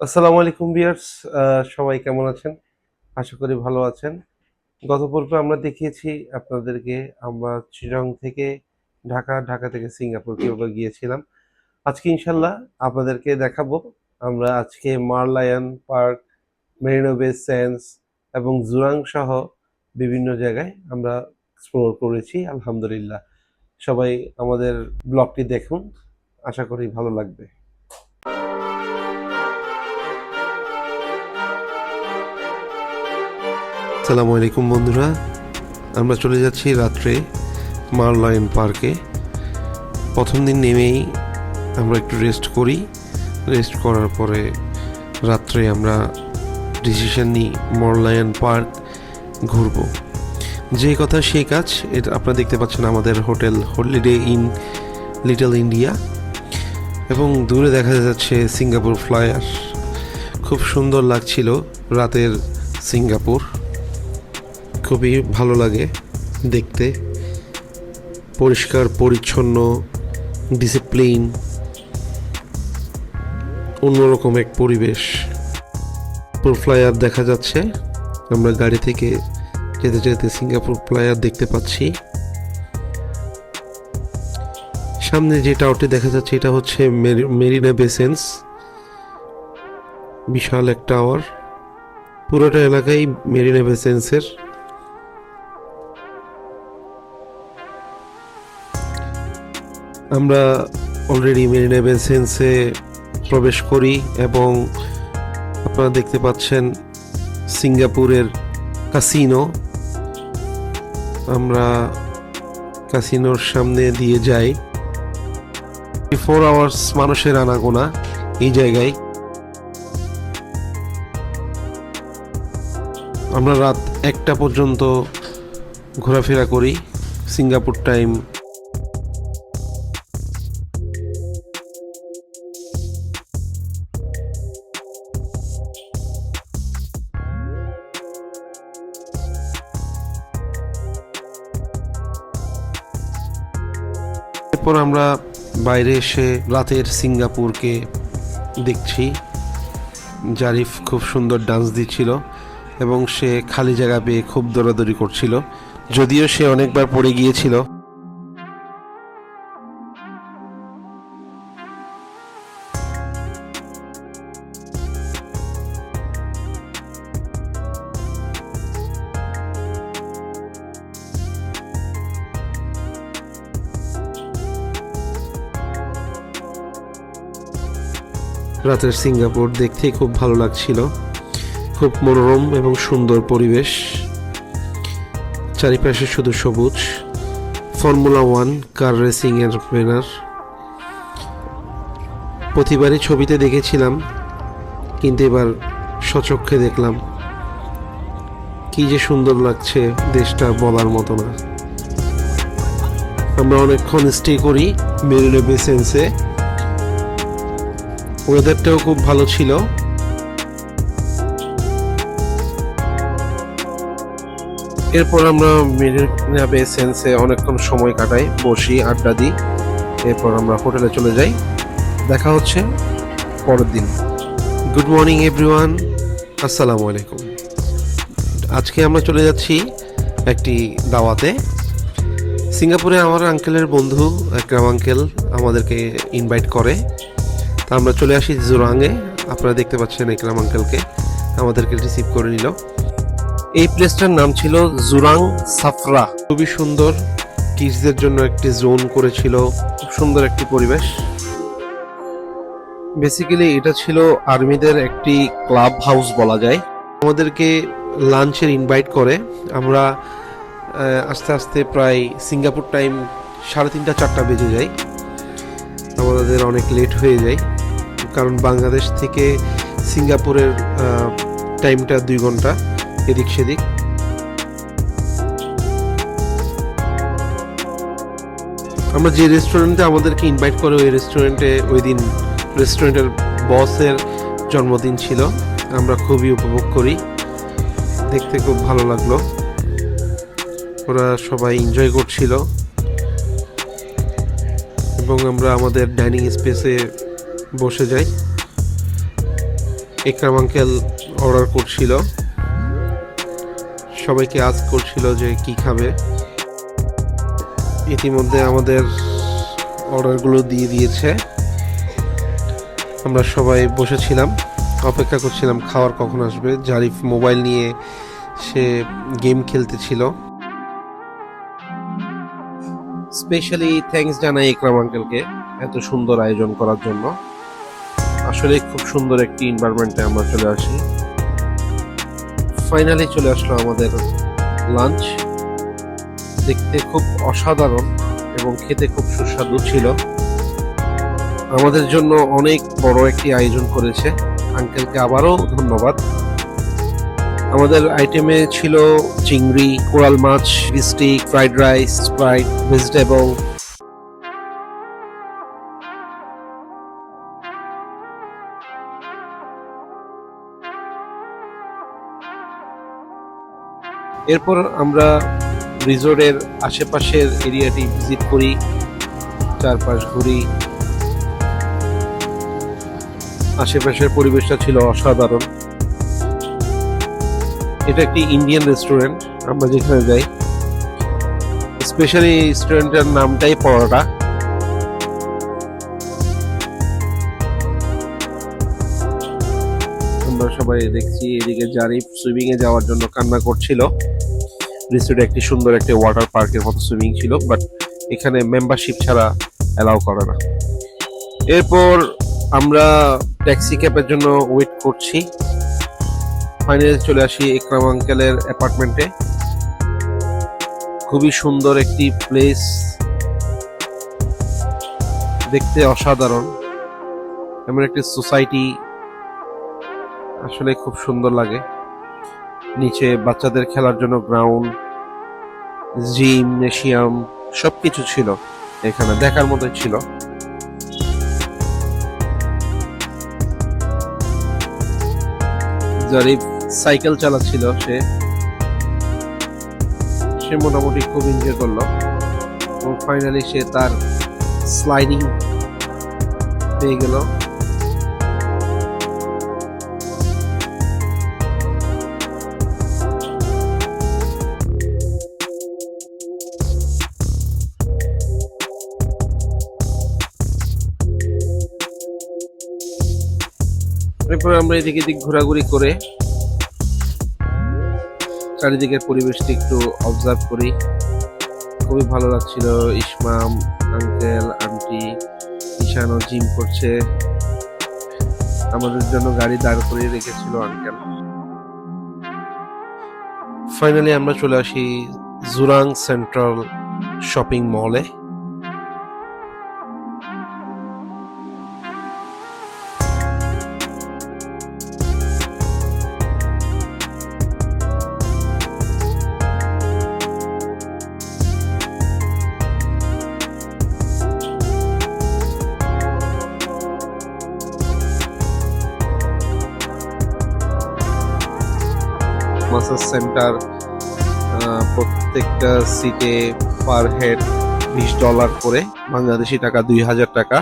আসসালামু আলাইকুম বিয়ার্স সবাই কেমন আছেন? আশা করি ভালো আছেন। গত পর্বে আমরা দেখিয়েছি আপনাদেরকে আমরা চিরং থেকে ঢাকা ঢাকা থেকে সিঙ্গাপুর কীভাবে গিয়েছিলাম। আজকে ইনশাল্লাহ আপনাদেরকে দেখাবো আমরা আজকে Merlion park, Marina bay sands এবং জুরাং সহ বিভিন্ন জায়গায় আমরা এক্সপ্লোর করেছি, আলহামদুলিল্লাহ। সবাই আমাদের ব্লগটি দেখুন, আশা করি ভালো লাগবে। আসসালামু আলাইকুম বন্ধুরা। আমরা চলে যাচ্ছি রাত্রে মারলায়ন পার্কে। প্রথম দিন নেমেই আমরা একটু রেস্ট করি। রেস্ট করার পরে রাত্রে আমরা ডিসিশন নিই মরলায়ন পার্ক ঘুরবো। যে কথা সেই কাজ এটা আপনারা দেখতে পাচ্ছেন আমাদের hotel Holiday Inn Little India এবং দূরে দেখা যাচ্ছে সিঙ্গাপুর ফ্লায়ার খুব সুন্দর লাগছিল রাতের সিঙ্গাপুর খুবই ভালো লাগে দেখতে। পরিষ্কার, পরিচ্ছন্ন ডিসিপ্লিন অন্যরকম এক পরিবেশ। সিঙ্গাপুর ফ্লায়ার দেখা যাচ্ছে। আমরা গাড়ি থেকে যেতে যেতে সিঙ্গাপুর ফ্লায়ার দেখতে পাচ্ছি। সামনে যে টাওয়ারটি দেখা যাচ্ছে, এটা হচ্ছে মেরি- মেরিনা বেসেন্স বিশাল এক টাওয়ার পুরোটা এলাকাই মেরিনা বেসেন্সের আমরা অলরেডি মেরিনা বেসেন্সে প্রবেশ করি এবং আপনারা দেখতে পাচ্ছেন সিঙ্গাপুরের কাসিনো আমরা কাসিনোর সামনে দিয়ে যাই। ফোর আওয়ার্স মানুষের আনাগোনা এই জায়গায়। আমরা রাত একটা পর্যন্ত ঘোরাফেরা করি। সিঙ্গাপুর টাইম এরপর আমরা বাইরে এসে রাতের সিঙ্গাপুরকে দেখছি। জারিফ খুব সুন্দর ডান্স দিচ্ছিল এবং সে খালি জায়গা পেয়ে খুব দৌড়াদৌড়ি করছিল। যদিও সে অনেকবার পড়ে গিয়েছিল। রাতের সিঙ্গাপুর দেখতে খুব ভালো লাগছিল। খুব মনোরম এবং সুন্দর পরিবেশ। চারিপাশে শুধু সবুজ। ফর্মুলা ওয়ান কার রেসিং এর ব্যানার প্রতিবারই ছবিতে দেখেছিলাম, কিন্তু এবার সচক্ষে দেখলাম। কি যে সুন্দর লাগছে দেশটা বলার মতো না। আমরা অনেকক্ষণ স্টে করি মেরিনো বেসেন্সে ওয়েদারটাও খুব ভালো ছিল। এরপর আমরা মেরিনা বে সেন্সে অনেকক্ষণ সময় কাটাই, বসি, আড্ডা দিই। এরপর আমরা হোটেলে চলে যাই। দেখা হচ্ছে পরের দিন। গুড মর্নিং এভরিওয়ান আসসালামু আলাইকুম। আজকে আমরা চলে যাচ্ছি একটি দাওয়াতে। সিঙ্গাপুরে আমার আঙ্কেলের বন্ধু একরাম আঙ্কেল আমাদেরকে ইনভাইট করে। তা আমরা চলে আসি জোরাঙে আপনারা দেখতে পাচ্ছেন একরাম আঙ্কেলকে আমাদেরকে রিসিভ করে নিল। এই প্লেসটার নাম ছিল জুরাং সাফরা। খুবই সুন্দর। কিডসদের জন্য একটি জোন করেছিল। খুব সুন্দর একটি পরিবেশ। বেসিক্যালি এটা ছিল আর্মিদের একটি ক্লাব হাউস বলা যায়। আমাদেরকে লাঞ্চের ইনভাইট করে। আমরা আস্তে আস্তে প্রায় সিঙ্গাপুর টাইম সাড়ে তিনটা, চারটা বেজে যায়। আমাদের অনেক লেট হয়ে যায়। কারণ বাংলাদেশ থেকে সিঙ্গাপুরের টাইমটা দুই ঘণ্টা এদিক সেদিক। আমরা যে রেস্টুরেন্টে আমাদেরকে ইনভাইট করে, ওই রেস্টুরেন্টে ওই দিন রেস্টুরেন্টের বসের জন্মদিন ছিল। আমরা খুবই উপভোগ করি। দেখতে খুব ভালো লাগল। ওরা সবাই এনজয় করছিল। এবং আমরা আমাদের ডাইনিং স্পেসে বসে যাই। একরাম আঙ্কেল অর্ডার করছিল। সবাইকে আজ করছিল যে কি খাবে। ইতিমধ্যে আমাদের অর্ডারগুলো দিয়ে দিয়েছে। আমরা সবাই বসেছিলাম, অপেক্ষা করছিলাম খাওয়ার কখন আসবে। জারিফ মোবাইল নিয়ে সে গেম খেলতেছিল। স্পেশালি থ্যাঙ্কস জানাই ইকরাম আঙ্কেলকে এত সুন্দর আয়োজন করার জন্য। আসলে খুব সুন্দর একটি এনভায়রনমেন্টে আমরা চলে আসি। ফাইনালি চলে আসলো আমাদের লাঞ্চ দেখতে খুব অসাধারণ এবং খেতে খুব সুস্বাদু ছিল। আমাদের জন্য অনেক বড় একটি আয়োজন করেছে। আঙ্কেলকে আবারও ধন্যবাদ। আমাদের আইটেমে ছিল চিংড়ি, কোরাল মাছ stick fried rice Sprite vegetable এরপর আমরা রিসোর্টের আশেপাশের এরিয়াটি ভিজিট করি, চারপাশ ঘুরি। আশেপাশের পরিবেশটা ছিল অসাধারণ। এটা একটি ইন্ডিয়ান রেস্টুরেন্ট আমরা যেখানে যাই। স্পেশালি রেস্টুরেন্টের নামটাই পরোটা। আমরা সবাই দেখছি, এদিকে জারিফ সুইমিং এ যাওয়ার জন্য কান্না করছিল। রিসোর্টে একটি সুন্দর একটি ওয়াটার পার্কের মতো সুইমিং ছিল বাট এখানে মেম্বারশিপ ছাড়া অ্যালাউ করে না। এরপর আমরা ট্যাক্সি ক্যাবের জন্য ওয়েট করছি। ফাইনালি চলে আসি ইকরাম আঙ্কেলের অ্যাপার্টমেন্টে খুবই সুন্দর একটি প্লেস দেখতে অসাধারণ। এমন একটি সোসাইটি আসলে খুব সুন্দর লাগে। নিচে বাচ্চাদের খেলার জন্য গ্রাউন্ড জিমনেশিয়াম সবকিছু ছিল। এখানে দেখার মতো ছিল। জারিফ সাইকেল চালাচ্ছিল সে সে মোটামুটি খুব এনজয় করল। এবং ফাইনালি সে তার স্লাইডিং পেয়ে গেল। এরপর আমরা এদিকে এদিক ঘোরাঘুরি করে চারিদিকের পরিবেশটি একটু অবজার্ভ করি। খুবই ভালো লাগছিল। ইসমাম আঙ্কেল আন্টি ঈশানও জিম করছে। আমাদের জন্য গাড়ি দাঁড় করিয়ে রেখেছিল আঙ্কেল ফাইনালি আমরা চলে আসি জুরাং সেন্ট্রাল শপিং মলে মাসাজ সেন্টার প্রত্যেকটা সিটে পার হেড বিশ ডলার করে বাংলাদেশি টাকা দুই হাজার টাকা।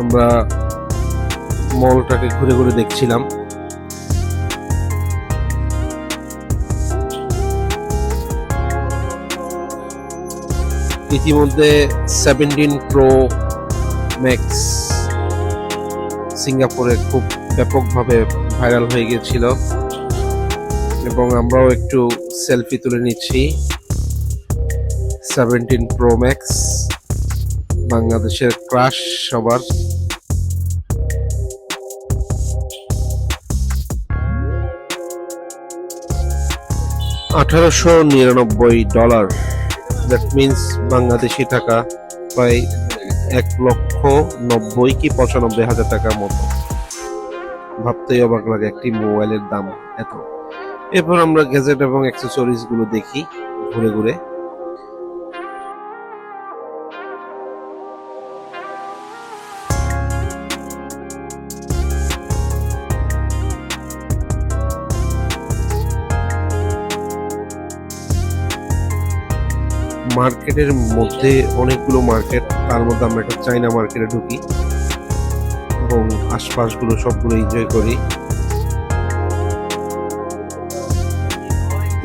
আমরা মলটাকে ঘুরে ঘুরে দেখছিলাম। ইতিমধ্যে সেভেন্টিন প্রো ম্যাক্স সিঙ্গাপুরে খুব ব্যাপকভাবে ভাইরাল হয়ে গিয়েছিল। এবং আমরাও একটু সেলফি তুলে নিচ্ছি। সেভেন্টিন প্রো ম্যাক্স, বাংলাদেশের ক্রাশ সবার। আঠারোশো নিরানব্বই ডলার দ্যাট মিন্স বাংলাদেশি টাকা প্রায় এক লক্ষ নব্বই কি পঁচানব্বই হাজার টাকার মতো। ভাবতেই অবাক লাগে একটি মোবাইলের দাম এত। এরপর আমরা গ্যাজেট এবং অ্যাক্সেসরিজগুলো দেখি, ঘুরে ঘুরে। মার্কেটের মধ্যে অনেকগুলো মার্কেট তার মধ্যে আমরা একটা চাইনা মার্কেটে ঢুকি এবং আশপাশগুলো সবগুলো এনজয় করি।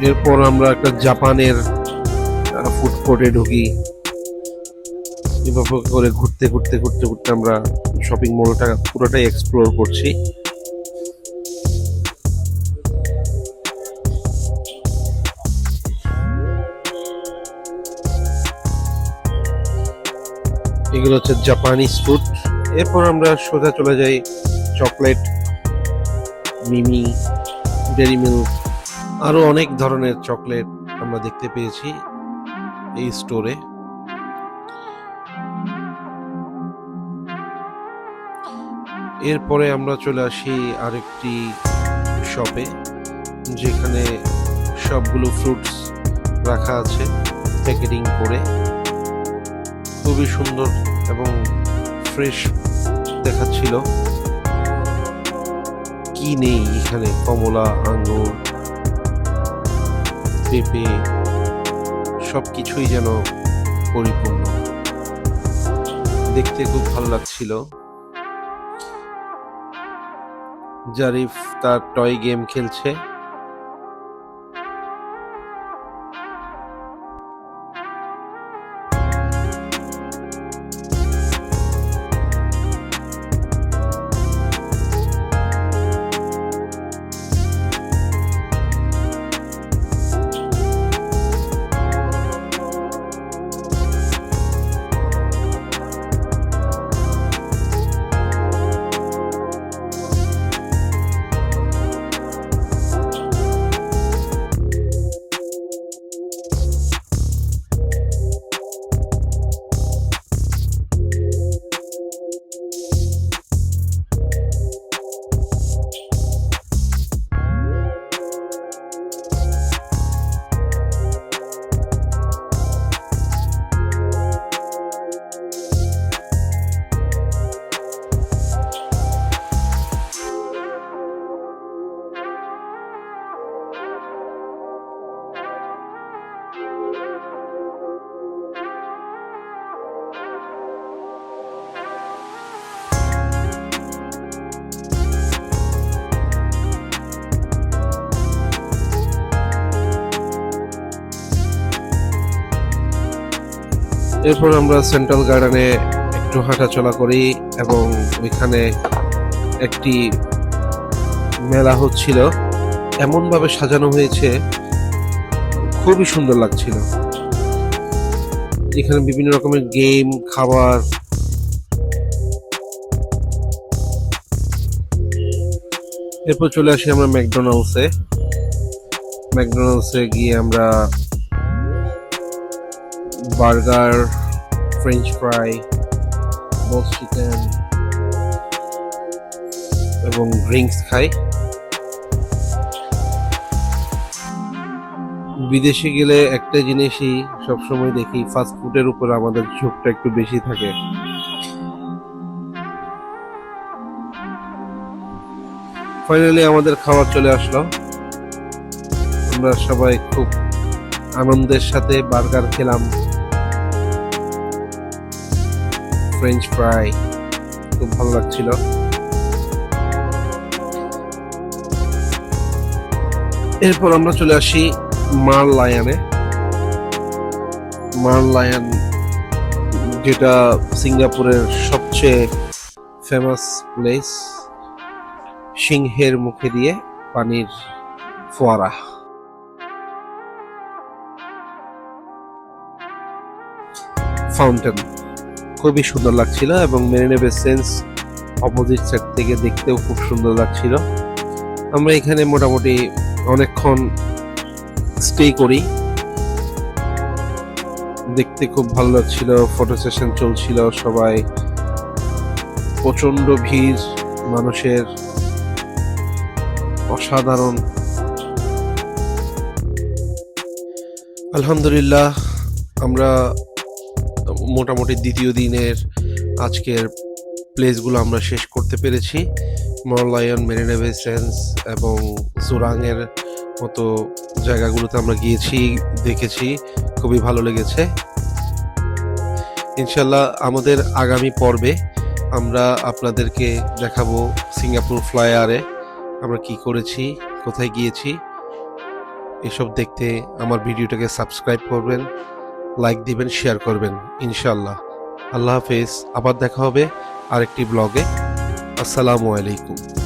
এরপর আমরা একটা জাপানের ফুড কোর্টে ঢুকি। এভাবে করে ঘুরতে ঘুরতে ঘুরতে ঘুরতে আমরা শপিং মলটা পুরোটাই এক্সপ্লোর করছি। এগুলো হচ্ছে জাপানিজ ফুড এরপর আমরা সোজা চলে যাই চকলেট মিমি ডেরি মিল্ক আরও অনেক ধরনের চকলেট আমরা দেখতে পেয়েছি এই স্টোরে এরপরে আমরা চলে আসি আরেকটি শপে যেখানে সবগুলো ফ্রুটস রাখা আছে প্যাকেটিং করে। খুবই সুন্দর এবং ফ্রেশ দেখাচ্ছিল। কি নেই এখানে? কমলা, আঙ্গুর, পেঁপে সব কিছুই যেন পরিপূর্ণ। দেখতে খুব ভালো লাগছিল। জারিফ তার টয় গেম খেলছে। এরপর আমরা সেন্ট্রাল গার্ডেনে একটু হাঁটাচলা করি এবং ওইখানে একটি মেলা হচ্ছিল। এমনভাবে সাজানো হয়েছে, খুবই সুন্দর লাগছিল। এখানে বিভিন্ন রকমের গেম, খাবার। এরপর চলে আসি আমরা ম্যাকডোনাল্ডসে। ম্যাকডোনাল্ডসে গিয়ে আমরা burger, French fry boss chicken এবং ড্রিঙ্কস খাই। বিদেশে গেলে একটা জিনিসই সবসময় দেখি ফাস্ট ফুডের উপর আমাদের ঝোঁকটা একটু বেশি থাকে। ফাইনালি আমাদের খাবার চলে আসলো। আমরা সবাই খুব আনন্দের সাথে বার্গার খেলাম। ফ্রেঞ্চ ফ্রাই খুব ভালো লাগছিল। এরপর আমরা চলে আসি মার লায়নে মার লায়ন যেটা সিঙ্গাপুরের সবচেয়ে ফেমাস প্লেস সিংহের মুখে দিয়ে পানির ফোয়ারা। ফাউন্টেন খুবই সুন্দর লাগছিল এবং মেরিনে বে সেন্স অপোজিট সাইড থেকে দেখতেও খুব সুন্দর লাগছিল। আমরা এখানে মোটামুটি অনেকক্ষণ স্টে করি। দেখতে খুব ভালো লাগছিল ফটো সেশন চলছিল, সবাই প্রচণ্ড ভিড়, মানুষের অসাধারণ। আলহামদুলিল্লাহ, আমরা মোটামুটি দ্বিতীয় দিনের আজকের প্লেসগুলো আমরা শেষ করতে পেরেছি। মরলায়ন মেরিনেভে সেন্স এবং জোরাংয়ের মতো জায়গাগুলোতে আমরা গিয়েছি, দেখেছি। খুবই ভালো লেগেছে। ইনশাল্লাহ আমাদের আগামী পর্বে আমরা আপনাদেরকে দেখাবো সিঙ্গাপুর ফ্লাইয়ারে আমরা কি করেছি, কোথায় গিয়েছি। এসব দেখতে আমার ভিডিওটাকে সাবস্ক্রাইব করবেন। লাইক দিবেন শেয়ার করবেন ইনশাল্লাহ আল্লাহ হাফেজ আবার দেখা হবে আরেকটি ব্লগে আসসালামু আলাইকুম।